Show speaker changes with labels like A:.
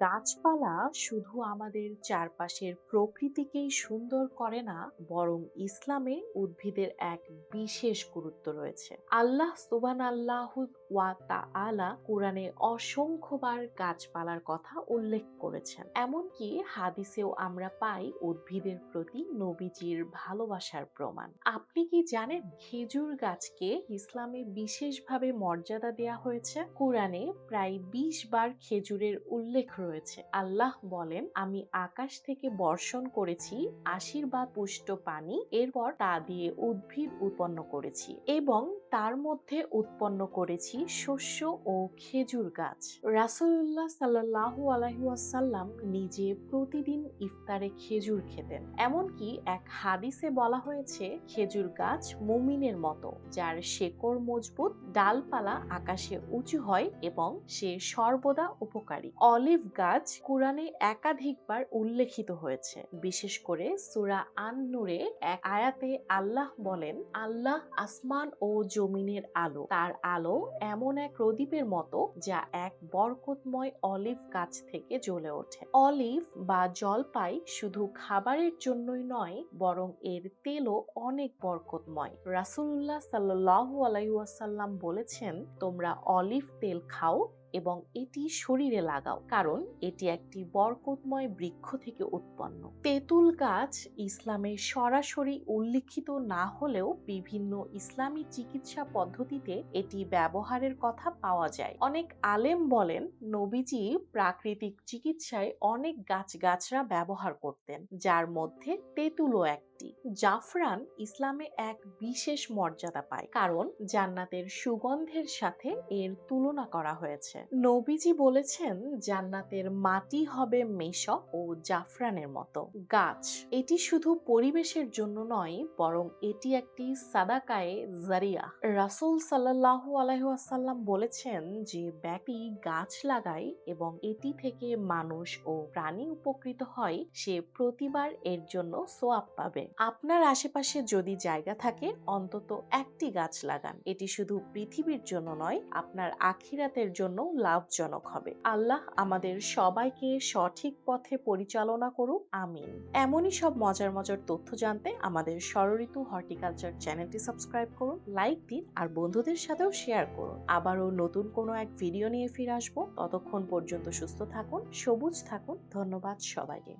A: গাছপালা শুধু আমাদের চারপাশের প্রকৃতিকেই সুন্দর করে না, বরং ইসলামে উদ্ভিদের এক বিশেষ গুরুত্ব রয়েছে। আল্লাহ সুবান আল্লাহ ওয়া তাআলা কোরআনে অসংখ্যবার গাছপালার কথা উল্লেখ করেছেন। এমনকি হাদিসেও আমরা পাই উদ্ভিদের প্রতি নবীজির ভালোবাসার প্রমাণ। আপনি কি জানেন খেজুর গাছকে ইসলামে বিশেষভাবে মর্যাদা দেয়া হয়েছে? কোরআনে প্রায় বিশ বার খেজুরের উল্লেখ রয়েছে। আল্লাহ বলেন, আমি আকাশ থেকে বর্ষণ করেছি, আশীর্বাদ, পুষ্ট পানি, এরপর তা দিয়ে উদ্ভিদ উৎপন্ন করেছি এবং তার মধ্যে উৎপন্ন করেছি শস্য ও খেজুর গাছ। রাসূলুল্লাহ সাল্লাল্লাহু আলাইহি ওয়াসাল্লাম নিজে প্রতিদিন ইফতারে খেজুর খেতেন। এমনকি এক হাদিসে বলা হয়েছে, খেজুর গাছ মুমিনের মতো, যার শেকড় মজবুত, ডালপালা আকাশে উঁচু হয় এবং সে সর্বদা উপকারী। অলিভ গাছ কোরআনে একাধিকবার উল্লেখিত হয়েছে। বিশেষ করে সুরা আন নূরে এক আয়াতে আল্লাহ বলেন, আল্লাহ আসমান ও জমিনের আলো, তার আলো এমন এক প্রদীপের মতো যা এক বরকতময় অলিভ গাছ থেকে জ্বলে ওঠে। অলিভ বা জলপাই শুধু খাবারের জন্যই নয়, বরং এর তেলও অনেক বরকতময়। রাসূলুল্লাহ সাল্লাল্লাহু আলাইহি ওয়াসাল্লাম বলেছেন, তোমরা অলিভ তেল খাও এবং এটি শরীরে লাগাও, কারণ এটি একটি বরকতময় বৃক্ষ থেকে উৎপন্ন। তেঁতুল গাছ ইসলামে সরাসরি উল্লিখিত না হলেও বিভিন্ন ইসলামী চিকিৎসা পদ্ধতিতে এটি ব্যবহারের কথা পাওয়া যায়। অনেক আলেম বলেন, নবীজি প্রাকৃতিক চিকিৎসায় অনেক গাছগাছরা ব্যবহার করতেন, যার মধ্যে তেঁতুলও একটি জাফরান ইসলামে এক বিশেষ মর্যাদা পায়। কারণ জান্নাতের সুগন্ধের সাথে এর তুলনা করা হয়েছে। নবীজি বলেছেন, জান্নাতের মাটি হবে মেশক ও জাফরানের মতো। গাছ, এটি শুধু পরিবেশের জন্য নয়, বরং এটি একটি সাদাকায়ে জারিয়া। রাসূল সাল্লাল্লাহু আলাইহি ওয়াসাল্লাম বলেছেন যে, ব্যক্তি গাছ লাগায় এবং এটি থেকে মানুষ ও প্রাণী উপকৃত হয়, সে প্রতিবার এর জন্য সোয়াব পাবে। আপনার আশেপাশে যদি জায়গা থাকে, অন্তত একটি গাছ লাগান। এটি শুধু পৃথিবীর জন্য নয়, আপনার আখিরাতের জন্য লাভজনক হবে। আল্লাহ আমাদের সবাইকে সঠিক পথে পরিচালনা করুক, আমিন। এমনই সব মজার মজার তথ্য জানতে আমাদের সরঋতু হর্টিকালচার চ্যানেলটি সাবস্ক্রাইব করুন, লাইক দিন, আর বন্ধুদের সাথেও শেয়ার করুন। আবারও নতুন কোনো এক ভিডিও নিয়ে ফিরে আসব। ততক্ষণ পর্যন্ত সুস্থ থাকুন, সবুজ থাকুন। ধন্যবাদ সবাইকে।